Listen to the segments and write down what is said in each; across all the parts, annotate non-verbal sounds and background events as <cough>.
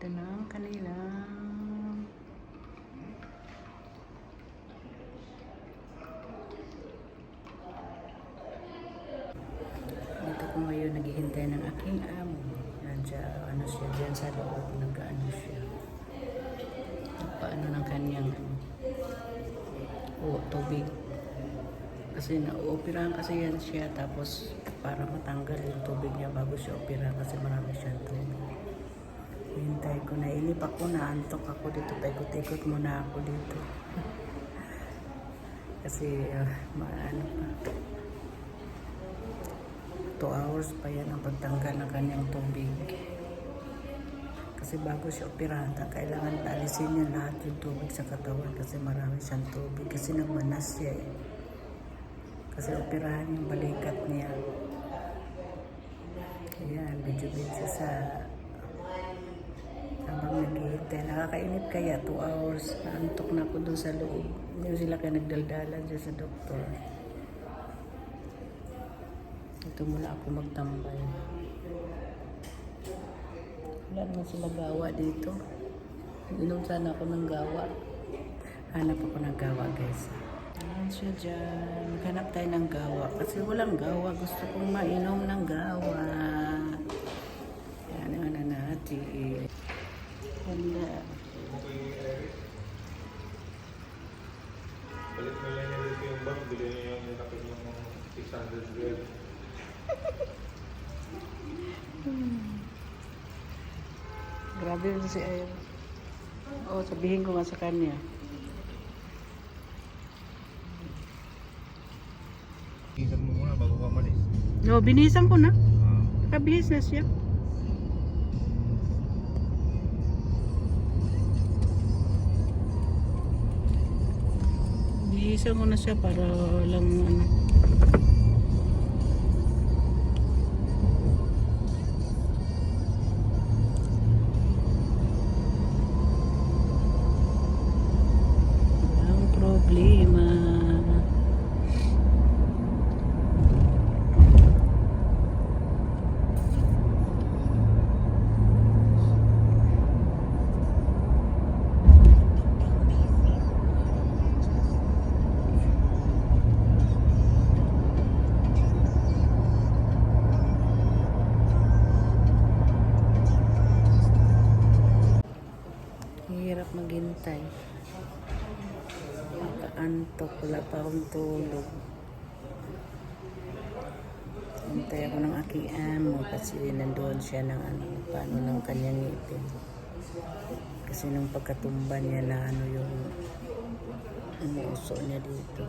Ganda ng kanila. Dito ko ngayon naghihintay ng aking amo. Nandiyan, ano siya, dyan sa loob, nag-ano siya. Paano ng kanyang, o, tubig. Kasi na-operahan kasi yan siya, tapos para matanggal yung tubig niya bago siya operahan kasi marami siyang tubig. Hintay ko na, inip ako, naantok ako dito, paikot-ikot muna ako dito. <laughs> kasi, uh, maano pa. Two hours pa yan ang pagtanggal ng kanyang tubig. Kasi bago siya operahan, kailangan alisin niya lahat yung tubig sa katawan kasi marami siyang tubig. Kasi nagmanas siya eh. Kasi operahan yung balikat niya. Ayan, video-video sa naghihintay. Nakakainip kaya, 2 hours. Naantok na ako doon sa loob. Hindi sila kaya nagdaldalan dyan sa doktor. Ito muna ako magtambay. Wala naman sila gawa dito. Inom sana ako ng gawa. Hanap ako ng gawa, guys. Ayan siya dyan. Maghanap tayo ng gawa. Kasi walang gawa. Gusto kong mainom ng gawa. Yan ano natin. Wala. Balik na lang niya dito yung bag, bili niya yung nakit ng 600 real. <laughs> Grabe yun si Ayo. Oo, sabihin ko nga sa kanya. Isan mo muna bago ka malis. No, binisan ko na. Ah, Nakabihis na siya. Bihisan ko na siya para lang ano. Nakaantok, wala pa akong tulog. Hintay ako ng aking amo kasi nandoon siya ng ano, paano ng kanyang ngipin. Kasi nung pagkatumba niya na ano yung umuuso niya dito.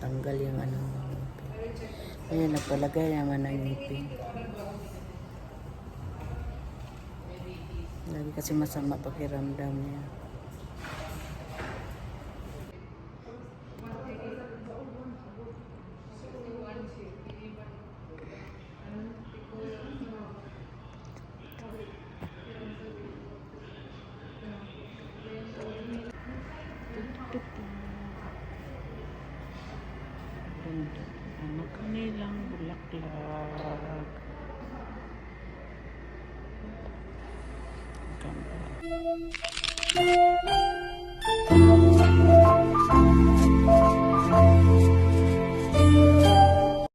Tanggal yung ano ng ngipin. Ngayon, napalagay naman ang ngipin. Lagi kasi masama pakiramdam niya. Ganda. Ano kanilang bulaklak. Ganda.